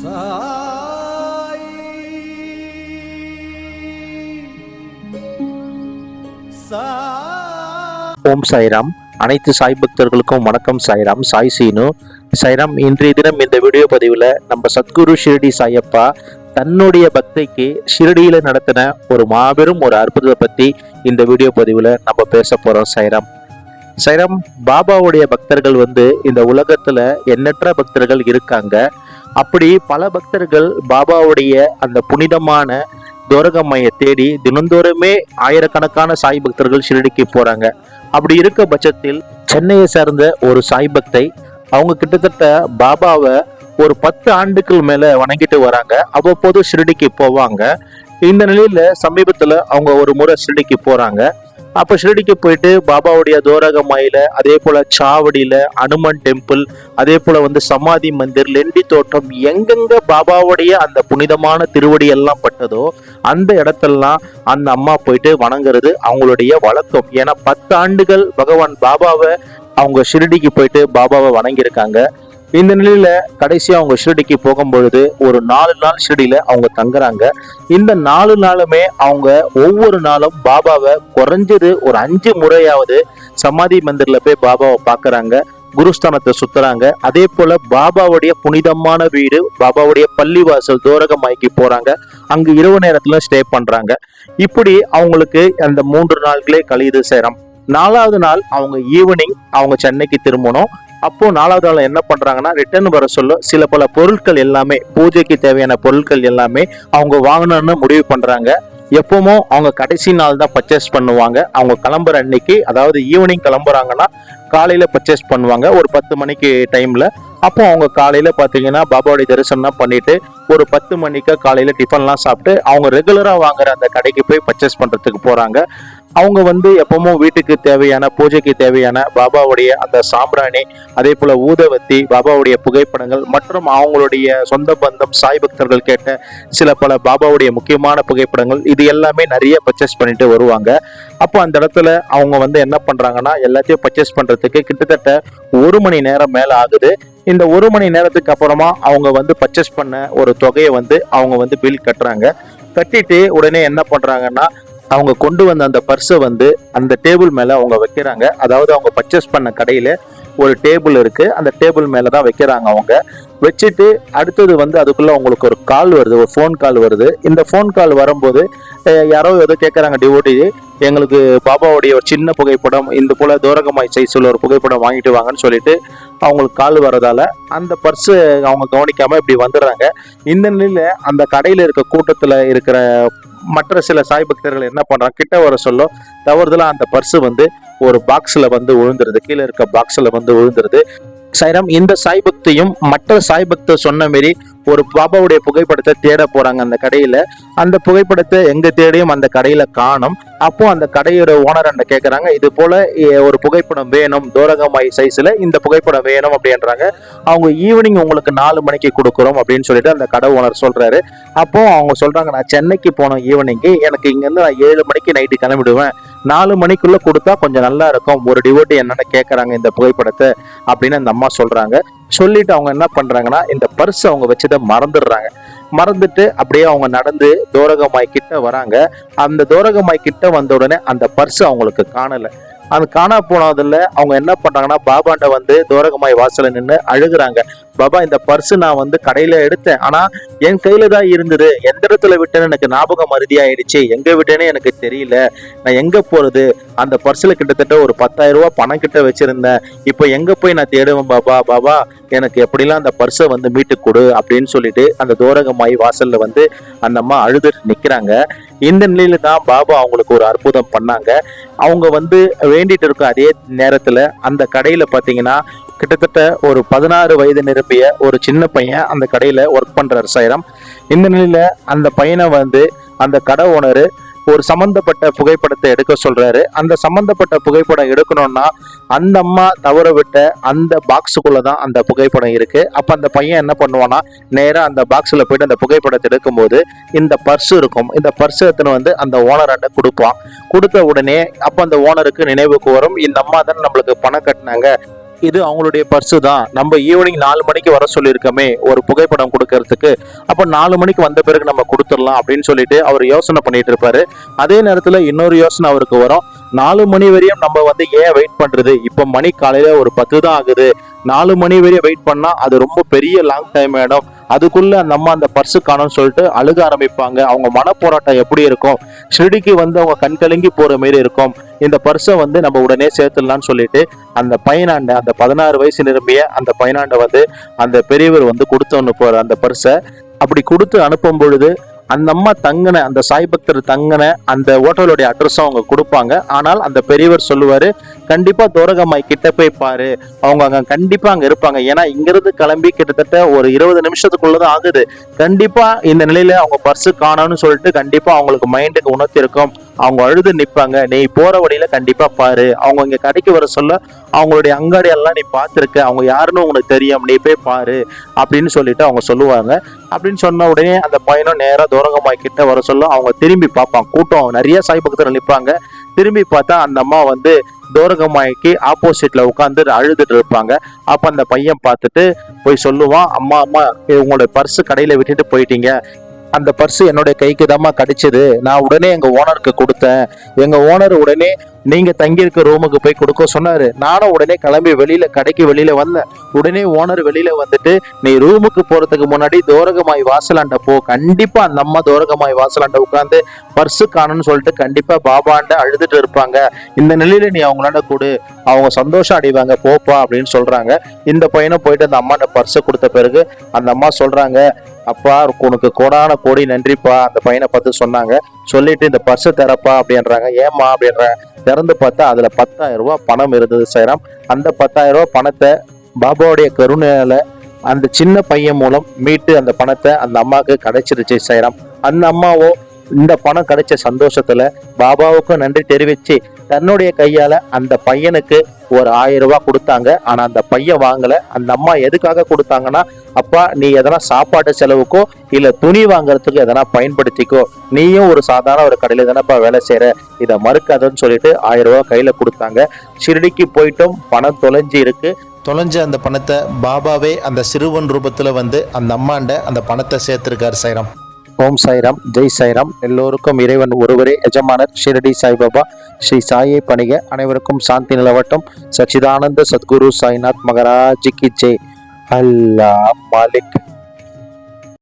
ஓம் சாய்ராம். அனைத்து சாய் பக்தர்களுக்கும் வணக்கம் சாய்ராம். சாய் சீனு. சாய்ராம் இன்றைய தினம் இந்த வீடியோ பதிவில் நம்ம சத்குரு ஷிரடி சாயப்பா தன்னுடைய பக்தைக்கு ஷிரடியில நடத்தின ஒரு மாபெரும் ஒரு அற்புதத்தை பத்தி இந்த வீடியோ பதிவில் நம்ம பேச போறோம் சாய்ராம். சைராம் பாபாவுடைய பக்தர்கள் வந்து இந்த உலகத்துல எண்ணற்ற பக்தர்கள் இருக்காங்க. அப்படி பல பக்தர்கள் பாபாவுடைய அந்த புனிதமான துவரகம்மையை தேடி தினந்தோறுமே ஆயிரக்கணக்கான சாய் பக்தர்கள் ஷிரடிக்கு போறாங்க. அப்படி இருக்க பட்சத்தில் சென்னையை சேர்ந்த ஒரு சாய் பக்தை அவங்க கிட்டத்தட்ட பாபாவை ஒரு பத்து ஆண்டுகள் மேல வணங்கிட்டு வராங்க. அவ்வப்போது ஷிரடிக்கு போவாங்க. இந்த நிலையில சமீபத்துல அவங்க ஒரு முறை ஷிரடிக்கு போறாங்க. அப்போ ஷிரடிக்கு போயிட்டு பாபாவுடைய தோரகமாயில அதே போல சாவடியில அனுமன் டெம்பிள் அதே போல வந்து சமாதி மந்திர் லெண்டி தோட்டம் எங்கெங்க பாபாவுடைய அந்த புனிதமான திருவடி எல்லாம் பட்டதோ அந்த இடத்தெல்லாம் அந்த அம்மா போயிட்டு வணங்குறது அவங்களுடைய வழக்கம். ஏன்னா பத்து ஆண்டுகள் பகவான் பாபாவை அவங்க ஷிரடிக்கு போயிட்டு பாபாவை வணங்கியிருக்காங்க. இந்த நிலையில கடைசியா அவங்க ஷிரடிக்கு போகும்பொழுது ஒரு நாலு நாள் ஷிரடியில அவங்க தங்குறாங்க. இந்த நாலு நாளுமே அவங்க ஒவ்வொரு நாளும் பாபாவை குறைஞ்சது ஒரு அஞ்சு முறையாவது சமாதி மந்திரில போய் பாபாவை பாக்குறாங்க. குருஸ்தானத்தை சுத்துறாங்க. அதே போல பாபாவுடைய புனிதமான வீடு பாபாவுடைய பள்ளிவாசல் தோரகமாய்க்கு போறாங்க. அங்கு இரவு நேரத்துல ஸ்டே பண்றாங்க. இப்படி அவங்களுக்கு அந்த மூன்று நாட்களே கழியுது சேரம். நாலாவது நாள் அவங்க ஈவினிங் அவங்க சென்னைக்கு திரும்பணும். அப்போ நாலாவது ஆள் என்ன பண்றாங்கன்னா ரிட்டர்ன் வர சொல்ல சில பல பொருட்கள் எல்லாமே பூஜைக்கு தேவையான பொருட்கள் எல்லாமே அவங்க வாங்கணும்னு முடிவு பண்றாங்க. எப்பவுமோ அவங்க கடைசி நாள் தான் பர்ச்சேஸ் பண்ணுவாங்க. அவங்க கிளம்புற அன்னைக்கு அதாவது ஈவினிங் கிளம்புறாங்கன்னா காலையில பர்ச்சேஸ் பண்ணுவாங்க. ஒரு பத்து மணிக்கு டைம்ல அப்போ அவங்க காலையில பாத்தீங்கன்னா பாபாவுடைய தரிசனம் பண்ணிட்டு ஒரு பத்து மணிக்கு காலையில டிஃபன்லாம் சாப்பிட்டு அவங்க ரெகுலரா வாங்குற அந்த கடைக்கு போய் பர்ச்சேஸ் பண்றதுக்கு போறாங்க. அவங்க வந்து எப்பவும் வீட்டுக்கு தேவையான பூஜைக்கு தேவையான பாபாவுடைய அந்த சாம்பிராணி அதே போல ஊதவத்தி பாபாவுடைய புகைப்படங்கள் மற்றும் அவங்களுடைய சொந்த பந்தம் சாய் பக்தர்கள் கேட்ட சில பல பாபாவுடைய முக்கியமான புகைப்படங்கள் இது எல்லாமே நிறைய பர்ச்சேஸ் பண்ணிட்டு வருவாங்க. அப்போ அந்த இடத்துல அவங்க வந்து என்ன பண்றாங்கன்னா எல்லாத்தையும் பர்ச்சேஸ் பண்றதுக்கு கிட்டத்தட்ட ஒரு மணி நேரம் மேல ஆகுது. இந்த ஒரு மணி நேரத்துக்கு அப்புறமா அவங்க வந்து பர்ச்சேஸ் பண்ண ஒரு தொகையை வந்து அவங்க வந்து பில் கட்டுறாங்க. கட்டிட்டு உடனே என்ன பண்றாங்கன்னா அவங்க கொண்டு வந்த அந்த பர்ஸை வந்து அந்த டேபிள் மேலே அவங்க வைக்கிறாங்க. அதாவது அவங்க பர்ச்சேஸ் பண்ண கடையில் ஒரு டேபிள் இருக்கு. அந்த டேபிள் மேலே தான் வைக்கிறாங்க அவங்க. வச்சுட்டு அடுத்தது வந்து அதுக்குள்ள அவங்களுக்கு ஒரு கால் வருது. ஒரு ஃபோன் கால் வருது. இந்த ஃபோன் கால் வரும்போது யாரோ ஏதோ கேட்குறாங்க டிவோட்டி எங்களுக்கு பாபாவுடைய ஒரு சின்ன புகைப்படம் இந்த போல தூரகமாய் சைஸில் ஒரு புகைப்படம் வாங்கிட்டு வாங்கன்னு சொல்லிட்டு அவங்களுக்கு கால் வரதால அந்த பர்ஸு அவங்க கவனிக்காம இப்படி வந்துடுறாங்க. இந்த நிலையில அந்த கடையில் இருக்க கூட்டத்தில் இருக்கிற மற்ற சில சாய் பக்தர்கள் என்ன பண்ணுறாங்க கிட்ட வர சொல்ல தவறுதலாக அந்த பர்ஸு வந்து ஒரு பாக்ஸில் வந்து விழுந்துருது கீழே இருக்க பாக்ஸில் வந்து விழுந்துருது சைரம் இந்த சாய் பக்தியும் மற்ற சாய் பக்தர் சொன்ன மாரி ஒரு பாபாவுடைய புகைப்படத்தை தேட போறாங்க அந்த கடையில. அந்த புகைப்படத்தை எங்க தேடியும் அந்த கடையில காணும். அப்போ அந்த கடையோட ஓனர் அண்ட கேட்குறாங்க இது போல ஒரு புகைப்படம் வேணும் தோரகமாய் சைஸில் இந்த புகைப்படம் வேணும் அப்படின்றாங்க. அவங்க ஈவினிங் உங்களுக்கு நாலு மணிக்கு கொடுக்குறோம் அப்படின்னு சொல்லிட்டு அந்த கடை ஓனர் சொல்றாரு. அப்போ அவங்க சொல்றாங்க நான் சென்னைக்கு போனோம் ஈவினிங்கு எனக்கு இங்கேருந்து நான் ஏழு மணிக்கு நைட்டு கிளம்பிடுவேன். நாலு மணிக்குள்ள கொடுத்தா கொஞ்சம் நல்லா இருக்கும். ஒரு டிவோட்டி என்னென்ன கேட்குறாங்க இந்த புகைப்படத்தை அப்படின்னு அந்த அம்மா சொல்றாங்க. சொல்லிட்டு அவங்க என்ன பண்றாங்கன்னா இந்த பர்ஸ் அவங்க வச்சதை மறந்துடுறாங்க. மறந்துட்டு அப்படியே அவங்க நடந்து தோரகமாய் கிட்ட வராங்க. அந்த தோரகமாய் கிட்ட வந்த உடனே அந்த பர்ஸ் அவங்களுக்கு காணல. அது காணா போனதுல அவங்க என்ன பண்றாங்கன்னா பாபாண்ட வந்து தோரகமாய் வாசல்ல நின்று அழுகுறாங்க. பாபா இந்த பர்ஸ் நான் வந்து கடையில எடுத்தேன். ஆனா என் கையில தான் இருந்தது. எந்த இடத்துல விட்டேன்னு எனக்கு ஞாபகம் மருதி ஆயிடுச்சு எங்க விட்டேன்னு எனக்கு தெரியல. நான் எங்க போறது? அந்த பர்ஸ்ல கிட்டத்தட்ட ஒரு பத்தாயிரம் ரூபாய் பணம் கிட்ட வச்சிருந்தேன். இப்போ எங்க போய் நான் தேடுவேன் பாபா? பாபா எனக்கு எப்படிலாம் அந்த பர்ஸை வந்து மீட்டு கொடு அப்படின்னு சொல்லிட்டு அந்த தோரகமாய் வாசல்ல வந்து அந்த அம்மா அழுதுட்டு நிக்கிறாங்க. இந்த நிலையில தான் பாபா அவங்களுக்கு ஒரு அற்புதம் பண்ணாங்க. அவங்க வந்து வேண்டிட்டு இருக்க அதே நேரத்துல அந்த கடையில பாத்தீங்கன்னா கிட்டத்தட்ட ஒரு பதினாறு வயது நிரம்பிய ஒரு சின்ன பையன் அந்த கடையில் ஒர்க் பண்றாரு சாயிரம். இந்த நிலையில் அந்த பையனை வந்து அந்த கடை ஓனர் ஒரு சம்பந்தப்பட்ட புகைப்படத்தை எடுக்க சொல்றாரு. அந்த சம்பந்தப்பட்ட புகைப்படம் எடுக்கணும்னா அந்த அம்மா தவற விட்ட அந்த பாக்ஸுக்குள்ள தான் அந்த புகைப்படம் இருக்கு. அப்ப அந்த பையன் என்ன பண்ணுவானா நேராக அந்த பாக்ஸ்ல போயிட்டு அந்த புகைப்படத்தை எடுக்கும்போது இந்த பர்ஸ் இருக்கும். இந்த பர்ஸ் எடுத்துன்னு வந்து அந்த ஓனர்கிட்ட கொடுப்பான். கொடுத்த உடனே அப்ப அந்த ஓனருக்கு நினைவுக்கு வரும் இந்த அம்மா தானே நம்மளுக்கு பணம் கட்டினாங்க. இது அவங்களுடைய பர்ஸு தான். நம்ம ஈவினிங் நாலு மணிக்கு வர சொல்லியிருக்கோமே ஒரு புகைப்படம் கொடுக்கறதுக்கு. அப்போ நாலு மணிக்கு வந்த பிறகு நம்ம கொடுத்துடலாம் அப்படின்னு சொல்லிட்டு அவர் யோசனை பண்ணிட்டு இருப்பாரு. அதே நேரத்தில் இன்னொரு யோசனை அவருக்கு வரும். நாலு மணி வரையும் நம்ம வந்து ஏன் வெயிட் பண்ணுறது இப்போ மணி காலையில் ஒரு பத்து தான் ஆகுது. நாலு மணி வரையும் வெயிட் பண்ணால் அது ரொம்ப பெரிய லாங் டைம் ஆகிடும் அதுக்குள்ள அந்த அம்மா அந்த பர்ஸு காணும்னு சொல்லிட்டு அழுக ஆரம்பிப்பாங்க. அவங்க மனப்போராட்டம் எப்படி இருக்கும்? ஷிரடிக்கு வந்து அவங்க கண் கலங்கி போற மாரி இருக்கும். இந்த பர்ஸை வந்து நம்ம உடனே சேர்த்துடலாம்னு சொல்லிட்டு அந்த பையனாண்ட அந்த பதினாறு வயசு நிரம்பிய அந்த பையனாண்ட வந்து அந்த பெரியவர் வந்து கொடுத்து போற அந்த பர்ஸை அப்படி கொடுத்து அனுப்பும் பொழுது அந்த அம்மா தங்கின அந்த சாய் பக்தர் தங்கின அந்த ஹோட்டலுடைய அட்ரஸும் அவங்க கொடுப்பாங்க. ஆனால் அந்த பெரியவர் சொல்லுவார் கண்டிப்பாக தோரகம்மாய் கிட்ட போய் பாரு. அவங்க அங்கே கண்டிப்பாக அங்கே இருப்பாங்க. ஏன்னா இங்கிருந்து கிளம்பி கிட்டத்தட்ட ஒரு இருபது நிமிஷத்துக்குள்ளதான் ஆகுது. கண்டிப்பாக இந்த நிலையில் அவங்க பர்ஸு காணோம்னு சொல்லிட்டு கண்டிப்பாக அவங்களுக்கு மைண்டுக்கு உணர்த்தி இருக்கும். அவங்க அழுது நிற்பாங்க நீ போகிற வழியில் கண்டிப்பாக பாரு. அவங்க இங்கே கடைக்கு வர சொல்ல அவங்களுடைய அங்காடியெல்லாம் நீ பார்த்துருக்க அவங்க யாருன்னு உனக்கு தெரியும் நீ போய் பாரு அப்படின்னு சொல்லிட்டு அவங்க சொல்லுவாங்க. அப்படின்னு சொன்ன உடனே அந்த பையனும் நேராக தூரங்கம்மாய் கிட்ட வர சொல்ல அவங்க திரும்பி பார்ப்பான். கூட்டம் நிறைய சாய் பக்தர்கள் நிற்பாங்க. திரும்பி பார்த்தா அந்த அம்மா வந்து தோரகம்மாய்க்கு ஆப்போசிட்ல உட்காந்து அழுதுட்டு இருப்பாங்க. அப்ப அந்த பையன் பார்த்துட்டு போய் சொல்லுவான் அம்மா அம்மா உங்களோட பர்ஸ் கடையில விட்டுட்டு போயிட்டீங்க. அந்த பர்ஸ் என்னுடைய கைக்கு தாம்மா கிடைச்சது. நான் உடனே எங்கள் ஓனருக்கு கொடுத்தேன். எங்கள் ஓனர் உடனே நீங்கள் தங்கியிருக்க ரூமுக்கு போய் கொடுக்க சொன்னார். நானும் உடனே கிளம்பி வெளியில் கடைக்கு வெளியில் வந்தேன். உடனே ஓனர் வெளியில் வந்துட்டு நீ ரூமுக்கு போகிறதுக்கு முன்னாடி தோரகமாய் வாசலாண்ட போ. கண்டிப்பாக அந்த அம்மா தோரகமாய் வாசலாண்ட உட்காந்து பர்ஸு காணும்னு சொல்லிட்டு கண்டிப்பாக பாபாண்ட அழுதுட்டு இருப்பாங்க. இந்த நிலையில் நீ அவங்களாண்ட கொடு. அவங்க சந்தோஷம் அடைவாங்க. போப்பா அப்படின்னு சொல்கிறாங்க இந்த பையனும் போயிட்டு அந்த அம்மாண்ட பர்ஸை கொடுத்த பிறகு அந்த அம்மா சொல்கிறாங்க அப்பா உனக்கு கோடான கோடி நன்றிப்பா அந்த பையனை பார்த்து சொன்னாங்க. சொல்லிட்டு இந்த பர்ஸை தரப்பா அப்படின்றாங்க. ஏமா அப்படின்றாங்க திறந்து பார்த்தா அதுல பத்தாயிரம் ரூபாய் பணம் இருந்தது சைராம். அந்த பத்தாயிரம் ரூபாய் பணத்தை பாபாவுடைய கருணையால அந்த சின்ன பையன் மூலம் மீட்டு அந்த பணத்தை அந்த அம்மாவுக்கு கிடைச்சிருச்சு சைராம். அந்த அம்மாவோ இந்த பணம் கிடைச்ச சந்தோஷத்துல பாபாவுக்கும் நன்றி தெரிவிச்சு தன்னுடைய கையால அந்த பையனுக்கு ஒரு ஆயிரம் ரூபாய் கொடுத்தாங்க. ஆனா அந்த பையன் வாங்கல. அந்த அம்மா எதுக்காக கொடுத்தாங்கன்னா அப்பா நீ எதனா சாப்பாட்டு செலவுக்கோ இல்ல துணி வாங்குறதுக்கு எதனா பயன்படுத்திக்கோ. நீயும் ஒரு சாதாரண ஒரு கடையில தானப்பா வேலை செய்யற இதை மறுக்காதன்னு சொல்லிட்டு ஆயிரம் ரூபாய் கையில கொடுத்தாங்க. ஷிரடிக்கு போயிட்டும் பணம் தொலைஞ்சு இருக்கு. தொலைஞ்ச அந்த பணத்தை பாபாவே அந்த சிறுவன் ரூபத்துல வந்து அந்த அம்மாண்ட அந்த பணத்தை சேர்த்திருக்காரு சைரம். ஓம் சாய்ராம் ஜெய் சாய்ராம். எல்லோருக்கும் இறைவன் ஒருவரே எஜமானர் ஷிரடி சாய்பாபா ஸ்ரீ சாயை பணிக. அனைவருக்கும் சாந்தி நிலவட்டம். சச்சிதானந்த சத்குரு சாய்நாத் மகராஜிக்கு ஜெய். அல்லா மாலிக்.